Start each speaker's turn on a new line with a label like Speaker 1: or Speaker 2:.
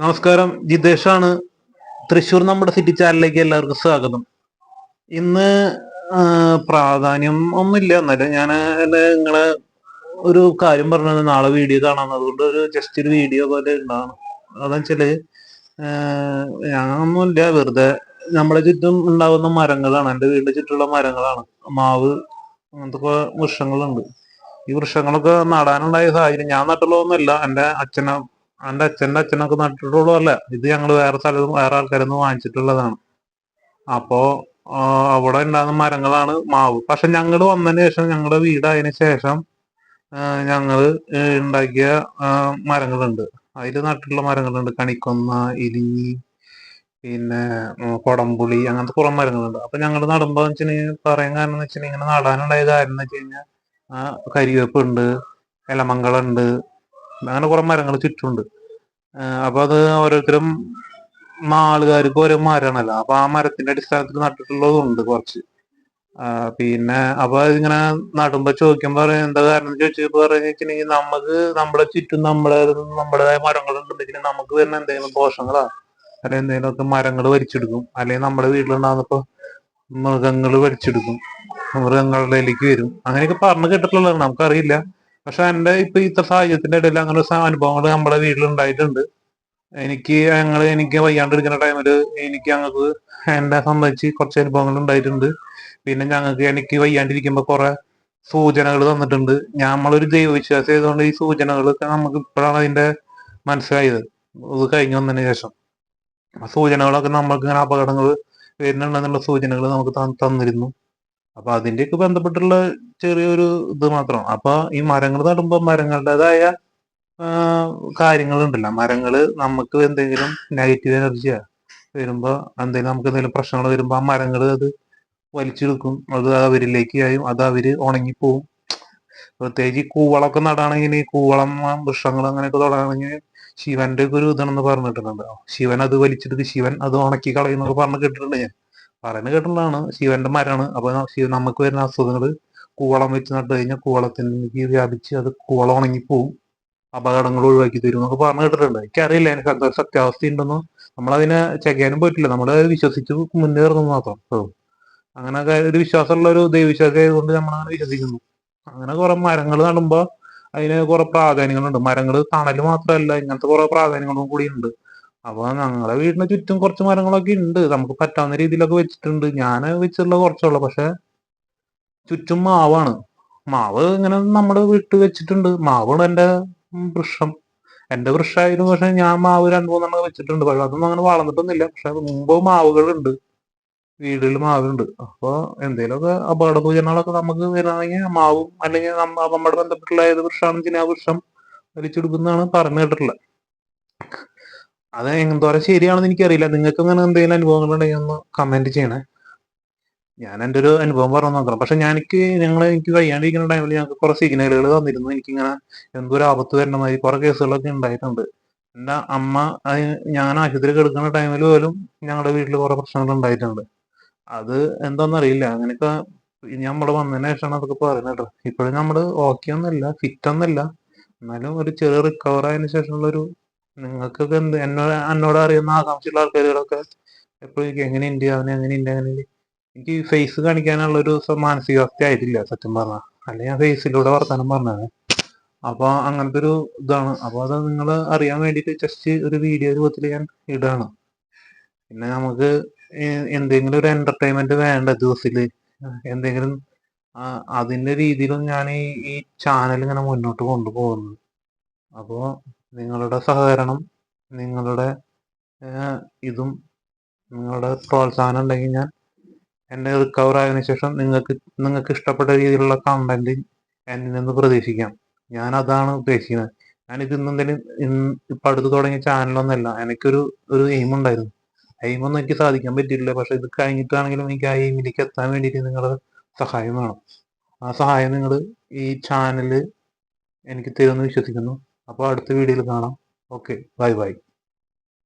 Speaker 1: നമസ്കാരം ജിതേഷാണ്. തൃശ്ശൂർ നമ്മുടെ സിറ്റി ചാനലിലേക്ക് എല്ലാവർക്കും സ്വാഗതം. ഇന്ന് പ്രാധാന്യം ഒന്നുമില്ല. എന്നാലും ഞാൻ നിങ്ങളെ ഒരു കാര്യം പറഞ്ഞത് നാളെ വീഡിയോ കാണാൻ. അതുകൊണ്ട് ഒരു ജസ്റ്റ് ഒരു വീഡിയോ പോലെ ഉണ്ടാണ് അതെന്ന് വെച്ചാൽ ആ, ഞാനൊന്നുമില്ല വെറുതെ നമ്മളെ ചുറ്റും ഉണ്ടാകുന്ന മരങ്ങളാണ്. എന്റെ വീടിന്റെ ചുറ്റുള്ള മരങ്ങളാണ്. മാവ് അങ്ങനത്തെ വൃക്ഷങ്ങളുണ്ട്. ഈ വൃക്ഷങ്ങളൊക്കെ നടാനുണ്ടായ സാഹചര്യം ഞാൻ നട്ടുള്ളതൊന്നുമല്ല. എന്റെ അച്ഛനും എന്റെ അച്ഛന്റെ അച്ഛനൊക്കെ നട്ടിട്ടുള്ളതല്ല ഇത് ഞങ്ങൾ വേറെ സ്ഥലത്ത് വേറെ ആൾക്കാരിൽ നിന്ന് വാങ്ങിച്ചിട്ടുള്ളതാണ്. അപ്പോ അവിടെ ഉണ്ടാകുന്ന മരങ്ങളാണ് മാവ്. പക്ഷെ ഞങ്ങൾ വന്നതിന് ശേഷം ഞങ്ങളുടെ വീടായതിനു ശേഷം ഞങ്ങൾ ഉണ്ടാക്കിയ മരങ്ങളുണ്ട്. അതിൽ നട്ടിട്ടുള്ള മരങ്ങളുണ്ട്. കണിക്കൊന്ന ഇലിഞ്ഞി പിന്നെ കൊടംപുളി അങ്ങനത്തെ കുറെ മരങ്ങളുണ്ട്. അപ്പൊ ഞങ്ങൾ നടുമ്പോ പറയാൻ കാരണം എന്ന് വെച്ചിട്ടുണ്ടെങ്കിൽ ഇങ്ങനെ നടാനുണ്ടായ കാര്യം എന്ന് വെച്ച് കഴിഞ്ഞാൽ കരിവേപ്പുണ്ട് ഇലമംഗളുണ്ട് അങ്ങനെ കുറെ മരങ്ങൾ ചുറ്റുമുണ്ട്. ഏഹ് അപ്പൊ അത് ഓരോരുത്തരും ആളുകാർക്ക് ഓരോ മരമാണല്ലോ അപ്പൊ ആ മരത്തിന്റെ അടിസ്ഥാനത്തിൽ നട്ടിട്ടുള്ളതുണ്ട് കുറച്ച്. പിന്നെ അപ്പൊ ഇങ്ങനെ നടുമ്പോ ചോദിക്കുമ്പോ എന്താ കാരണം ചോദിച്ചപ്പോ പറഞ്ഞിട്ടുണ്ടെങ്കിൽ നമുക്ക് നമ്മുടെ ചുറ്റും നമ്മുടെ നമ്മുടേതായ മരങ്ങൾ ഉണ്ടെങ്കിൽ നമുക്ക് വരുന്ന എന്തെങ്കിലും ദോഷങ്ങളാ എന്തെങ്കിലും ഒക്കെ മരങ്ങൾ വലിച്ചെടുക്കും അല്ലെങ്കിൽ നമ്മുടെ വീട്ടിലുണ്ടാകുന്നപ്പോ മൃഗങ്ങൾ വലിച്ചെടുക്കും മൃഗങ്ങളുടെ വരും. അങ്ങനെയൊക്കെ പറഞ്ഞു കേട്ടിട്ടുള്ളതാണ്. നമുക്കറിയില്ല. പക്ഷെ എന്റെ ഇപ്പൊ ഇത്ര സാഹചര്യത്തിന്റെ ഇടയിൽ അങ്ങനെ അനുഭവങ്ങൾ നമ്മുടെ വീട്ടിൽ ഉണ്ടായിട്ടുണ്ട് എനിക്ക് ഞങ്ങൾ എനിക്ക് വയ്യാണ്ടിരിക്കുന്ന ടൈമിൽ എനിക്ക് ഞങ്ങൾക്ക് എന്നെ സംബന്ധിച്ച് കുറച്ച് അനുഭവങ്ങൾ ഉണ്ടായിട്ടുണ്ട്. പിന്നെ ഞങ്ങൾക്ക് എനിക്ക് വയ്യാണ്ടിരിക്കുമ്പോ കുറെ സൂചനകൾ തന്നിട്ടുണ്ട്. നമ്മളൊരു ദൈവവിശ്വാസം ആയതുകൊണ്ട് ഈ സൂചനകളൊക്കെ നമുക്ക് ഇപ്പോഴാണ് അതിന്റെ മനസ്സിലായത്. ഇത് കഴിഞ്ഞു വന്നതിന് ശേഷം. സൂചനകളൊക്കെ നമ്മൾക്ക് ഇങ്ങനെ അപകടങ്ങൾ വരുന്നുണ്ടെന്നുള്ള സൂചനകൾ നമുക്ക് തന്നിരുന്നു. അപ്പൊ അതിന്റെയൊക്കെ ബന്ധപ്പെട്ടുള്ള ചെറിയൊരു ഇത് മാത്രം. അപ്പൊ ഈ മരങ്ങൾ നടുമ്പോ മരങ്ങളുടേതായ കാര്യങ്ങളുണ്ടല്ലോ. മരങ്ങൾ നമുക്ക് എന്തെങ്കിലും നെഗറ്റീവ് എനർജിയാ വരുമ്പോ എന്തെങ്കിലും നമുക്ക് എന്തെങ്കിലും പ്രശ്നങ്ങൾ വരുമ്പോ ആ മരങ്ങൾ അത് വലിച്ചെടുക്കും. അത് അവരിലേക്ക് ആയും അത് അവർ ഉണങ്ങിപ്പോവും. പ്രത്യേകിച്ച് ഈ കൂവളമൊക്കെ നടാണെങ്കിൽ ഈ കൂവളം വൃക്ഷങ്ങൾ അങ്ങനെയൊക്കെ തുടങ്ങണമെങ്കിൽ ശിവന്റെ ഒക്കെ ഒരു ഇതാണെന്ന് പറഞ്ഞിട്ടുണ്ട്. ശിവൻ അത് വലിച്ചെടുത്ത് ശിവൻ അത് ഉണക്കി കളയുന്നൊക്കെ പറഞ്ഞ് കേട്ടിട്ടുണ്ട് ഞാൻ. പറയുന്നത് കേട്ടുള്ളതാണ് ശിവന്റെ മരമാണ് അപ്പൊ ശിവ നമുക്ക് വരുന്ന അസുഖങ്ങൾ കൂവളം വെച്ച് നട്ട് കഴിഞ്ഞാൽ കൂവളത്തിലേക്ക് വ്യാപിച്ച് അത് കൂവളം ഉണങ്ങിപ്പോവും. അപകടങ്ങൾ ഒഴിവാക്കി തരും എന്നൊക്കെ പറഞ്ഞു കേട്ടിട്ടുണ്ട്. എനിക്കറിയില്ല. എനിക്ക് സത്യാവസ്ഥ ഉണ്ടെന്നോ. നമ്മളതിനെ ചെക്കാനും പറ്റില്ല. നമ്മൾ വിശ്വസിച്ച് മുന്നേറുന്നു മാത്രം. അങ്ങനെ ഒരു വിശ്വാസമുള്ള ഒരു ദൈവവിശ്വാസം ആയതുകൊണ്ട് നമ്മൾ അങ്ങനെ വിശ്വസിക്കുന്നു. അങ്ങനെ കുറെ മരങ്ങൾ നടുമ്പോ അതിന് കുറെ പ്രാധാന്യങ്ങളുണ്ട്. മരങ്ങൾ തണൽ മാത്രമല്ല ഇങ്ങനത്തെ കുറെ പ്രാധാന്യങ്ങളും കൂടി ഉണ്ട് അപ്പൊ ഞങ്ങളെ വീടിന് ചുറ്റും കുറച്ച് മരങ്ങളൊക്കെ ഉണ്ട്. നമുക്ക് പറ്റാവുന്ന രീതിയിലൊക്കെ വെച്ചിട്ടുണ്ട്. ഞാൻ വെച്ചിട്ടുള്ള കുറച്ചുള്ളൂ. പക്ഷെ ചുറ്റും മാവാണ്. മാവ് ഇങ്ങനെ നമ്മുടെ വീട്ടിൽ വെച്ചിട്ടുണ്ട്. മാവാണ് എന്റെ വൃക്ഷം. എന്റെ വൃക്ഷമായിരുന്നു. പക്ഷെ ഞാൻ മാവ് രണ്ടു മൂന്നെണ്ണം വെച്ചിട്ടുണ്ട്. പക്ഷെ അതൊന്നും അങ്ങനെ വളർന്നിട്ടൊന്നുമില്ല. പക്ഷെ മുമ്പ് മാവുകളുണ്ട്. വീടുകളിൽ മാവുണ്ട് അപ്പൊ എന്തെങ്കിലുമൊക്കെ അപകട സൂചനകളൊക്കെ നമുക്ക് വരികയാണെങ്കിൽ മാവും അല്ലെങ്കിൽ നമ്മ നമ്മുടെ ബന്ധപ്പെട്ടുള്ള ഏത് വൃക്ഷമാണെന്ന് വെച്ചാൽ ആ വൃക്ഷം വലിച്ചെടുക്കുന്നതാണ് പറഞ്ഞു കേട്ടിട്ടുള്ളത്. അത് എന്തോരം ശരിയാണെന്ന് എനിക്കറിയില്ല. നിങ്ങൾക്ക് അങ്ങനെ എന്തെങ്കിലും അനുഭവങ്ങൾ ഉണ്ടെങ്കിൽ ഒന്ന് കമന്റ് ചെയ്യണേ. ഞാൻ എന്റെ ഒരു അനുഭവം പറഞ്ഞു നോക്കണം. പക്ഷെ ഞാൻ എനിക്ക് ഞങ്ങൾ എനിക്ക് കഴിയാണ്ടിരിക്കുന്ന ടൈമിൽ ഞങ്ങൾക്ക് കുറെ സിഗ്നലുകൾ തന്നിരുന്നു. എനിക്കിങ്ങനെ എന്തോ ഒരു ആപത്ത് വരുന്ന മാതിരി കുറെ കേസുകളൊക്കെ ഉണ്ടായിട്ടുണ്ട്. എന്റെ അമ്മ ഞാൻ ആശുപത്രി കിടക്കുന്ന ടൈമിൽ പോലും ഞങ്ങളുടെ വീട്ടിൽ കുറെ പ്രശ്നങ്ങൾ ഉണ്ടായിട്ടുണ്ട്. അത് എന്താണെന്നറിയില്ല അങ്ങനെയൊക്കെ നമ്മൾ വന്നതിന് ശേഷമാണ് അതൊക്കെ പറയുന്നത് കേട്ടോ. ഇപ്പോഴും നമ്മൾ ഓക്കെ ഒന്നല്ല ഫിറ്റ് ഒന്നല്ല എന്നാലും ഒരു ചെറിയ റിക്കവർ ആയതിനു ശേഷമുള്ള ഒരു നിങ്ങൾക്കൊക്കെ എന്ത് എന്നോട് എന്നോട് അറിയുന്ന ആകാംക്ഷയുള്ള ആൾക്കാരുകളൊക്കെ എപ്പോഴും എങ്ങനെയുണ്ട് എങ്ങനെ എങ്ങനെയുണ്ട് അങ്ങനെ എനിക്ക് ഫേസ് കാണിക്കാനുള്ള ഒരു മാനസികാവസ്ഥ ആയിട്ടില്ല സത്യം പറഞ്ഞാൽ അല്ലെങ്കിൽ ഞാൻ ഫേസിലൂടെ വർത്തമാനം പറഞ്ഞത് അപ്പൊ അങ്ങനത്തെ ഒരു ഇതാണ്. അപ്പൊ അത് നിങ്ങൾ അറിയാൻ വേണ്ടിയിട്ട് ജസ്റ്റ് ഒരു വീഡിയോ രൂപത്തിൽ ഞാൻ ഇടാണ്. പിന്നെ നമുക്ക് എന്തെങ്കിലും ഒരു എന്റർടൈൻമെന്റ് വേണ്ട ദിവസത്തിൽ എന്തെങ്കിലും അതിന്റെ രീതിയിലും ഞാൻ ഈ ഈ ചാനൽ ഇങ്ങനെ മുന്നോട്ട് കൊണ്ടുപോകുന്നു. അപ്പോൾ നിങ്ങളുടെ സഹകരണം നിങ്ങളുടെ ഇതും നിങ്ങളുടെ പ്രോത്സാഹനം ഉണ്ടെങ്കിൽ ഞാൻ എന്നെ റിക്കവർ ആയതിനു ശേഷം നിങ്ങൾക്ക് നിങ്ങൾക്ക് ഇഷ്ടപ്പെട്ട രീതിയിലുള്ള കണ്ടന്റ് എന്നിൽ നിന്ന് പ്രതീക്ഷിക്കാം. ഞാൻ അതാണ് ഉദ്ദേശിക്കുന്നത്. ഞാൻ ഇത് എന്തെങ്കിലും ഇപ്പൊ അടുത്ത് തുടങ്ങിയ ചാനലൊന്നല്ല എനിക്കൊരു ഒരു എയിം ഉണ്ടായിരുന്നു. എയിമൊന്നും എനിക്ക് സാധിക്കാൻ പറ്റിയില്ല പക്ഷെ ഇത് കഴിഞ്ഞിട്ടാണെങ്കിലും എനിക്ക് ആ എയിമിലേക്ക് എത്താൻ വേണ്ടിയിട്ട് നിങ്ങളുടെ സഹായം വേണം. ആ സഹായം നിങ്ങൾ ഈ ചാനൽ എനിക്ക് തരുമെന്ന് വിശ്വസിക്കുന്നു. അപ്പോൾ അടുത്ത വീഡിയോയിൽ കാണാം. Okay bye bye